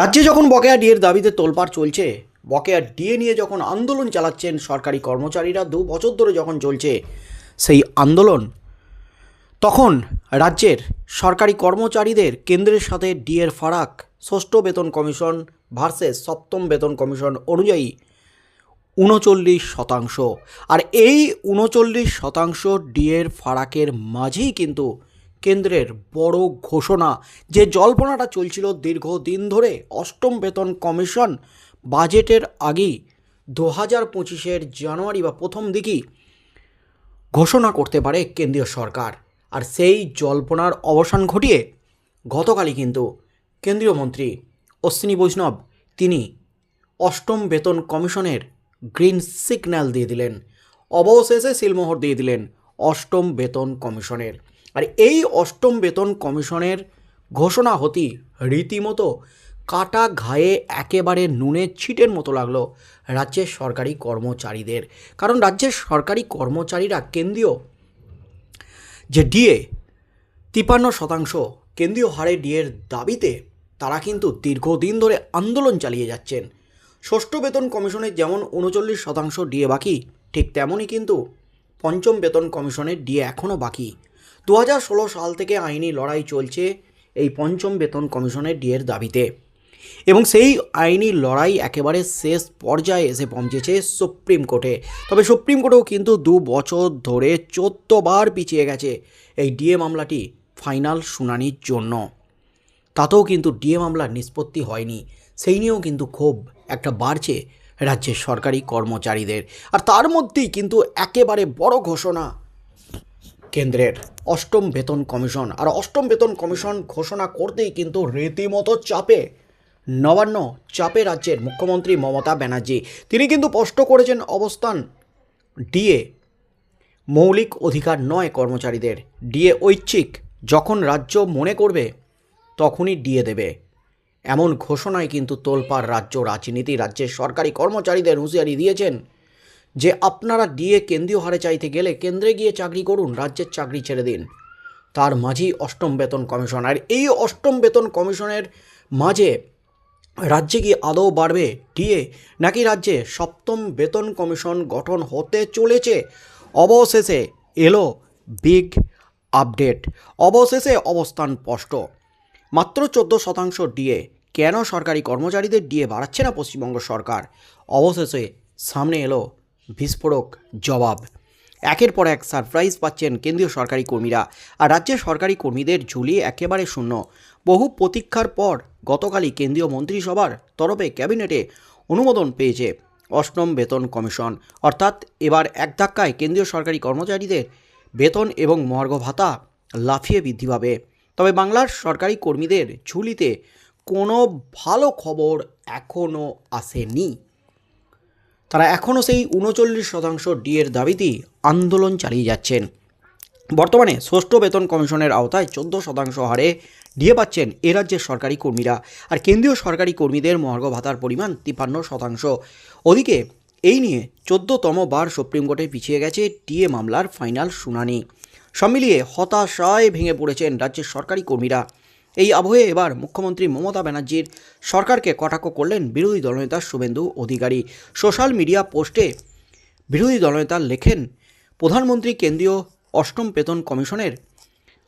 রাজ্যে যখন বকেয়া ডিএর দাবিতে তোলপাড় চলছে, বকেয়া ডিএ নিয়ে যখন আন্দোলন চালাচ্ছেন সরকারি কর্মচারীরা, দু বছর ধরে যখন চলছে সেই আন্দোলন, তখন রাজ্যের সরকারি কর্মচারীদের কেন্দ্রের সাথে ডিএর ফারাক, ষষ্ঠ বেতন কমিশন ভার্সেস সপ্তম বেতন কমিশন অনুযায়ী উনচল্লিশ শতাংশ। আর এই উনচল্লিশ শতাংশ ডিএর ফারাকের মাঝেই কিন্তু কেন্দ্রের বড় ঘোষণা। যে জল্পনাটা চলছিল দীর্ঘদিন ধরে অষ্টম বেতন কমিশন বাজেটের আগেই দু হাজার পঁচিশের জানুয়ারি বা প্রথম দিকেই ঘোষণা করতে পারে কেন্দ্রীয় সরকার। আর সেই জল্পনার অবসান ঘটিয়ে গতকালই কিন্তু কেন্দ্রীয় মন্ত্রী অশ্বিনী বৈষ্ণব তিনি অষ্টম বেতন কমিশনের গ্রিন সিগন্যাল দিয়ে দিলেন। অবশেষে সিলমোহর দিয়ে দিলেন অষ্টম বেতন কমিশনের। আর এই অষ্টম বেতন কমিশনের ঘোষণা হতেই রীতিমতো কাটা ঘায়ে একেবারে নুনের ছিটের মতো লাগল রাজ্যের সরকারি কর্মচারীদের। কারণ রাজ্যের সরকারি কর্মচারীরা কেন্দ্রীয় যে ডিএ, তিপান্ন শতাংশ কেন্দ্রীয় হারে ডিএর দাবিতে তারা কিন্তু দীর্ঘদিন ধরে আন্দোলন চালিয়ে যাচ্ছেন। ষষ্ঠ বেতন কমিশনের যেমন উনচল্লিশ শতাংশ ডিএ বাকি, ঠিক তেমনই কিন্তু পঞ্চম বেতন কমিশনের ডিএ এখনও বাকি। দু হাজার ষোলো সাল থেকে আইনি লড়াই চলছে এই পঞ্চম বেতন কমিশনের ডিএর দাবিতে। এবং সেই আইনি লড়াই একেবারে শেষ পর্যায়ে এসে পৌঁছেছে সুপ্রিম কোর্টে। তবে সুপ্রিম কোর্টেও কিন্তু দু বছর ধরে চোদ্দ বার পিছিয়ে গেছে এই ডিএ মামলাটি ফাইনাল শুনানির জন্য। তাতেও কিন্তু ডিএ মামলার নিষ্পত্তি হয়নি। সেই নিয়েও কিন্তু ক্ষোভ একটা বাড়ছে রাজ্যের সরকারি কর্মচারীদের। আর তার মধ্যেই কিন্তু একেবারে বড় ঘোষণা কেন্দ্রের অষ্টম বেতন কমিশন। আর অষ্টম বেতন কমিশন ঘোষণা করতেই কিন্তু রীতিমতো চাপে। নবান্ন চাপে রাজ্যের মুখ্যমন্ত্রী মমতা ব্যানার্জি। তিনি কিন্তু স্পষ্ট করেছেন অবস্থান। ডিএ মৌলিক অধিকার নয় কর্মচারীদের। ডিএ ঐচ্ছিক। যখন রাজ্য মনে করবে, তখনই ডিএ দেবে। এমন ঘোষণায় কিন্তু তোলপাড় রাজ্য রাজনীতি। রাজ্যের সরকারি কর্মচারীদের হুঁশিয়ারি দিয়েছেন যে আপনারা ডিএ কেন্দ্রীয় হারে চাইতে গেলে কেন্দ্রে গিয়ে চাকরি করুন, রাজ্যের চাকরি ছেড়ে দিন। তার মাঝেই অষ্টম বেতন কমিশন আর এই অষ্টম বেতন কমিশনের মাঝে রাজ্যে কি আদৌ বাড়বে ডিএ, নাকি রাজ্যে সপ্তম বেতন কমিশন গঠন হতে চলেছে? অবশেষে এলো বিগ আপডেট। অবশেষে অবস্থান স্পষ্ট। মাত্র চোদ্দ শতাংশ ডিএ। কেন সরকারি কর্মচারীদের ডিএ বাড়াচ্ছে না পশ্চিমবঙ্গ সরকার? অবশেষে সামনে এলো বিস্ফোরক জবাব। একের পর এক সারপ্রাইজ পাচ্ছেন কেন্দ্রীয় সরকারি কর্মীরা। আর রাজ্যের সরকারি কর্মীদের ঝুলি একেবারে শূন্য। বহু প্রতীক্ষার পর গতকালই কেন্দ্রীয় মন্ত্রিসভার তরফে ক্যাবিনেটে অনুমোদন পেয়েছে অষ্টম বেতন কমিশন। অর্থাৎ এবার এক ধাক্কায় কেন্দ্রীয় সরকারি কর্মচারীদের বেতন এবং মর্গ ভাতা লাফিয়ে বৃদ্ধি পাবে। তবে বাংলার সরকারি কর্মীদের ঝুলিতে কোনো ভালো খবর এখনও আসেনি। তারা এখনও সেই উনচল্লিশ শতাংশ ডিএর দাবিতেই আন্দোলন চালিয়ে যাচ্ছেন। বর্তমানে ষষ্ঠ বেতন কমিশনের আওতায় চোদ্দ শতাংশ হারে ডিএ পাচ্ছেন এ রাজ্যের সরকারি কর্মীরা আর কেন্দ্রীয় সরকারি কর্মীদের মহার্ঘ ভাতার পরিমাণ তিপ্পান্ন শতাংশ। ওদিকে এই নিয়ে চোদ্দতম বার সুপ্রিম কোর্টে পিছিয়ে গেছে ডিএ মামলার ফাইনাল শুনানি। সব মিলিয়ে হতাশায় ভেঙে পড়েছেন রাজ্যের সরকারি কর্মীরা। এই আবহে এবার মুখ্যমন্ত্রী মমতা ব্যানার্জির সরকারকে কটাক্ষ করলেন বিরোধী দলনেতা শুভেন্দু অধিকারী। সোশ্যাল মিডিয়া পোস্টে বিরোধী দলনেতা লেখেন, প্রধানমন্ত্রী কেন্দ্রীয় অষ্টম বেতন কমিশনের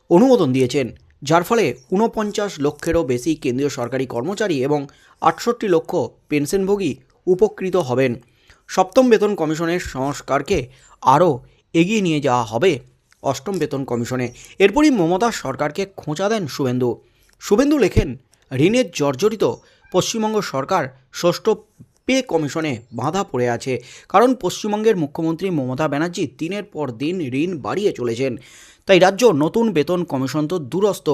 অনুমোদন দিয়েছেন, যার ফলে ঊনপঞ্চাশ লক্ষেরও বেশি কেন্দ্রীয় সরকারি কর্মচারী এবং আটষট্টি লক্ষ পেনশনভোগী উপকৃত হবেন। সপ্তম বেতন কমিশনের সংস্কারকে আরও এগিয়ে নিয়ে যাওয়া হবে অষ্টম বেতন কমিশনে। এরপরই মমতা সরকারকে খোঁচা দেন শুভেন্দু। শুভেন্দু লেখেন, ঋণের জর্জরিত পশ্চিমবঙ্গ সরকার ষষ্ঠ পে কমিশনে বাঁধা পড়ে আছে। কারণ পশ্চিমবঙ্গের মুখ্যমন্ত্রী মমতা ব্যানার্জি দিনের পর দিন ঋণ বাড়িয়ে চলেছেন। তাই রাজ্য নতুন বেতন কমিশন তো দূরস্থ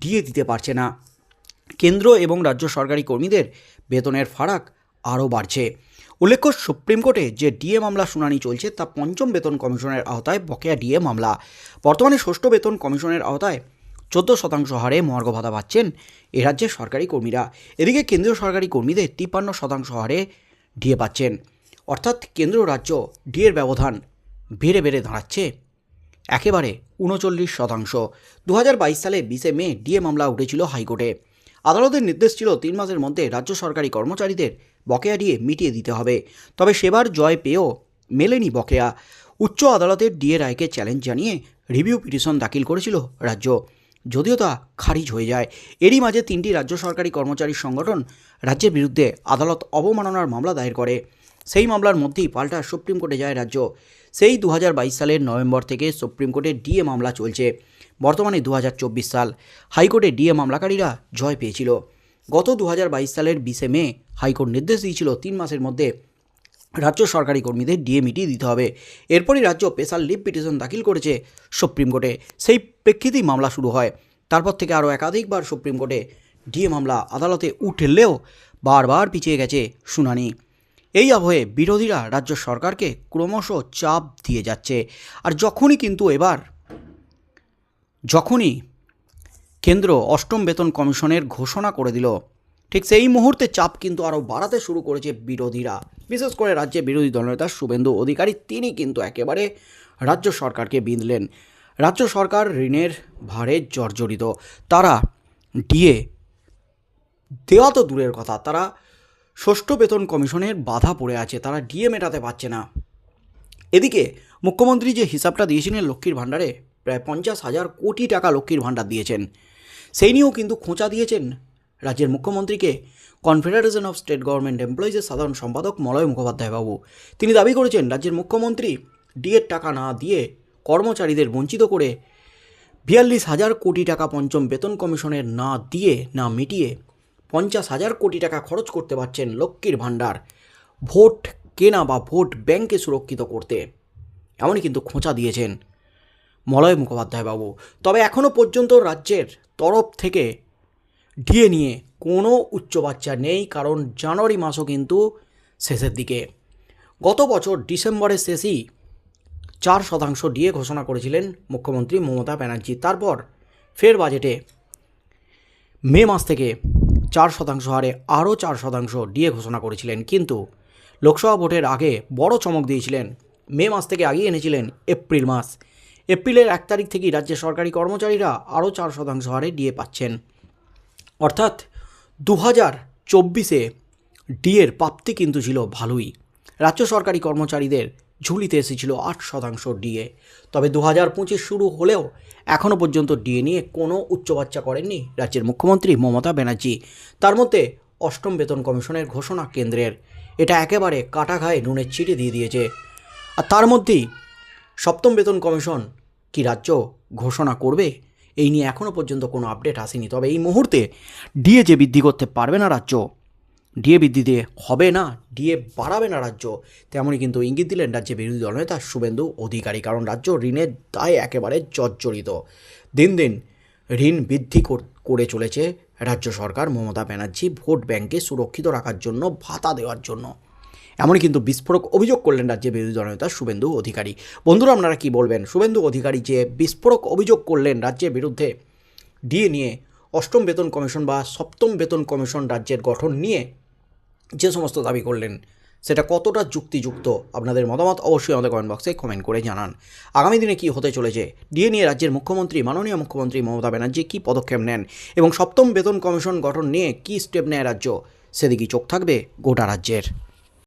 দিয়ে দিতে পারছে না। কেন্দ্র এবং রাজ্য সরকারি কর্মীদের বেতনের ফারাক আরও বাড়ছে। উল্লেখ্য, সুপ্রিম কোর্টে যে ডিএ মামলা শুনানি চলছে তা পঞ্চম বেতন কমিশনের আওতায় বকেয়া ডিএ মামলা। বর্তমানে ষষ্ঠ বেতন কমিশনের আওতায় চোদ্দ শতাংশ হারে মহার্ঘ ভাতা পাচ্ছেন এ রাজ্যের সরকারি কর্মীরা। এদিকে কেন্দ্রীয় সরকারি কর্মীদের তিপ্পান্ন শতাংশ হারে ডিএ পাচ্ছেন। অর্থাৎ কেন্দ্র রাজ্য ডিএর ব্যবধান বেড়ে বেড়ে দাঁড়াচ্ছে। একেবারে উনচল্লিশ শতাংশ। দু হাজার বাইশ সালে বিশে মে ডিএ মামলা উঠেছিল হাইকোর্টে। আদালতের নির্দেশ ছিল তিন মাসের মধ্যে রাজ্য সরকারি কর্মচারীদের বকেয়া দিয়ে মিটিয়ে দিতে হবে। তবে সেবার জয় পেয়েও মেলেনি বকেয়া। উচ্চ আদালতের ডিএ রায়কে চ্যালেঞ্জ জানিয়ে রিভিউ পিটিশন দাখিল করেছিল রাজ্য। যদিও তা খারিজ হয়ে যায়। এরই মাঝে তিনটি রাজ্য সরকারি কর্মচারী সংগঠন রাজ্যের বিরুদ্ধে আদালত অবমাননার মামলা দায়ের করে। সেই মামলার মধ্যেই পাল্টা সুপ্রিম কোর্টে যায় রাজ্য। সেই দু হাজার বাইশ সালের নভেম্বর থেকে সুপ্রিম কোর্টে ডিএ মামলা চলছে। বর্তমানে দু হাজার চব্বিশ সাল হাইকোর্টে ডিএ মামলাকারীরা জয় পেয়েছিল। গত দু হাজার বাইশ সালের বিশে মে হাইকোর্ট নির্দেশ দিয়েছিল তিন মাসের মধ্যে রাজ্য সরকারি কর্মীদের ডিএ মিটিয়ে দিতে হবে। এরপরই রাজ্য স্পেশাল লিভ পিটিশন দাখিল করেছে সুপ্রিম কোর্টে। সেই প্রেক্ষিতেই মামলা শুরু হয়। তারপর থেকে আরও একাধিকবার সুপ্রিম কোর্টে ডিএ মামলা আদালতে উঠলেও বারবার পিছিয়ে গেছে শুনানি। এই আবহে বিরোধীরা রাজ্য সরকারকে ক্রমশ চাপ দিয়ে যাচ্ছে। আর যখনই কিন্তু এবার, যখনই কেন্দ্র অষ্টম বেতন কমিশনের ঘোষণা করে দিল, ঠিক সেই মুহূর্তে চাপ কিন্তু আরও বাড়াতে শুরু করেছে বিরোধীরা। বিশেষ করে রাজ্যে বিরোধী দলনেতা শুভেন্দু অধিকারী, তিনি কিন্তু একেবারে রাজ্য সরকারকে বিঁধলেন। রাজ্য সরকার ঋণের ভারে জর্জরিত। তারা ডিএ দেওয়া তো দূরের কথা, তারা ষষ্ঠ বেতন কমিশনের বাধা পড়ে আছে, তারা ডিএ মেটাতে পারছে না। এদিকে মুখ্যমন্ত্রী যে হিসাবটা দিয়েছিলেন লক্ষ্মীর ভাণ্ডারে, প্রায় পঞ্চাশ হাজার কোটি টাকা লক্ষ্মীর ভাণ্ডার দিয়েছেন। সেই নিয়েও কিন্তু খোঁচা দিয়েছেন রাজ্যের মুখ্যমন্ত্রীকে। কনফেডারেশন অফ স্টেট গভর্নমেন্ট এমপ্লয়িজের সাধারণ সম্পাদক মলয় মুখোপাধ্যায় বাবু। তিনি দাবি করেছেন, রাজ্যের মুখ্যমন্ত্রী ডিএর টাকা না দিয়ে কর্মচারীদের বঞ্চিত করে বিয়াল্লিশ হাজার কোটি টাকা পঞ্চম বেতন কমিশনের না দিয়ে, না মিটিয়ে পঞ্চাশ হাজার কোটি টাকা খরচ করতে পারছেন লক্ষ্মীর ভাণ্ডার। ভোট কেনা বা ভোট ব্যাংকে সুরক্ষিত করতে। এমনই কিন্তু খোঁচা দিয়েছেন মলয় মুখোপাধ্যায় বাবু। তবে এখনও পর্যন্ত রাজ্যের তরফ থেকে ডিএ নিয়ে কোনো উচ্চ বাচ্চা নেই, কারণ জানুয়ারি মাসও কিন্তু শেষের দিকে। গত বছর ডিসেম্বরের শেষই চার শতাংশ ডিএ ঘোষণা করেছিলেন মুখ্যমন্ত্রী মমতা ব্যানার্জি। তারপর ফের বাজেটে মে মাস থেকে চার শতাংশ হারে আরও চার শতাংশ ডিএ ঘোষণা করেছিলেন। কিন্তু লোকসভা ভোটের আগে বড় চমক দিয়েছিলেন। মে মাস থেকে আগিয়ে এনেছিলেন এপ্রিল মাস। এপ্রিলের এক তারিখ থেকেই রাজ্যের সরকারি কর্মচারীরা আরও চার শতাংশ হারে ডিএ পাচ্ছেন। অর্থাৎ দু হাজার চব্বিশে ডিএর প্রাপ্তি কিন্তু ছিল ভালোই। রাজ্য সরকারি কর্মচারীদের ঝুলিতে এসেছিল আট শতাংশ ডিএ। তবে দু হাজার পঁচিশ শুরু হলেও এখনও পর্যন্ত ডিএ নিয়ে কোনো উচ্চবাচ্চা করেননি রাজ্যের মুখ্যমন্ত্রী মমতা ব্যানার্জি। তার মধ্যে অষ্টম বেতন কমিশনের ঘোষণা কেন্দ্রের। এটা একেবারে কাটা ঘায়ে নুনের চিঠি দিয়ে দিয়েছে। আর তার মধ্যেই সপ্তম বেতন কমিশন কি রাজ্য ঘোষণা করবে? এই নিয়ে এখনও পর্যন্ত কোনো আপডেট আসেনি। তবে এই মুহূর্তে ডিএ যে বৃদ্ধি করতে পারবে না রাজ্য। ডিএ বৃদ্ধি দিয়ে হবে না ডিএ বাড়াবে না রাজ্য। তেমনই কিন্তু ইঙ্গিত দিলেন রাজ্যের বিরোধী দলনেতা শুভেন্দু অধিকারী, কারণ রাজ্য ঋণের দায় একেবারে জর্জরিত। দিন দিন ঋণ বৃদ্ধি কর- করে চলেছে রাজ্য সরকার। মমতা ব্যানার্জি ভোট ব্যাংকে সুরক্ষিত রাখার জন্য ভাতা দেওয়ার জন্য। এমনই কিন্তু বিস্ফোরক অভিযোগ করলেন রাজ্যের বিরোধী দলনেতা শুভেন্দু অধিকারী। বন্ধুরা, আপনারা কি বলবেন? শুভেন্দু অধিকারী যে বিস্ফোরক অভিযোগ করলেন রাজ্যের বিরুদ্ধে ডিএ নিয়ে অষ্টম বেতন কমিশন বা সপ্তম বেতন কমিশন রাজ্যের গঠন নিয়ে যে সমস্ত দাবি করলেন, সেটা কতটা যুক্তিযুক্ত? আপনাদের মতামত অবশ্যই আমাদের কমেন্ট বক্সে কমেন্ট করে জানান। আগামী দিনে কী হতে চলেছে? ডিএ নিয়ে রাজ্যের মুখ্যমন্ত্রী, মাননীয় মুখ্যমন্ত্রী মমতা ব্যানার্জি কী পদক্ষেপ নেন? এবং সপ্তম বেতন কমিশন গঠন নিয়ে কী স্টেপ নেয় রাজ্য? সেদিকেই চোখ থাকবে গোটা রাজ্যের।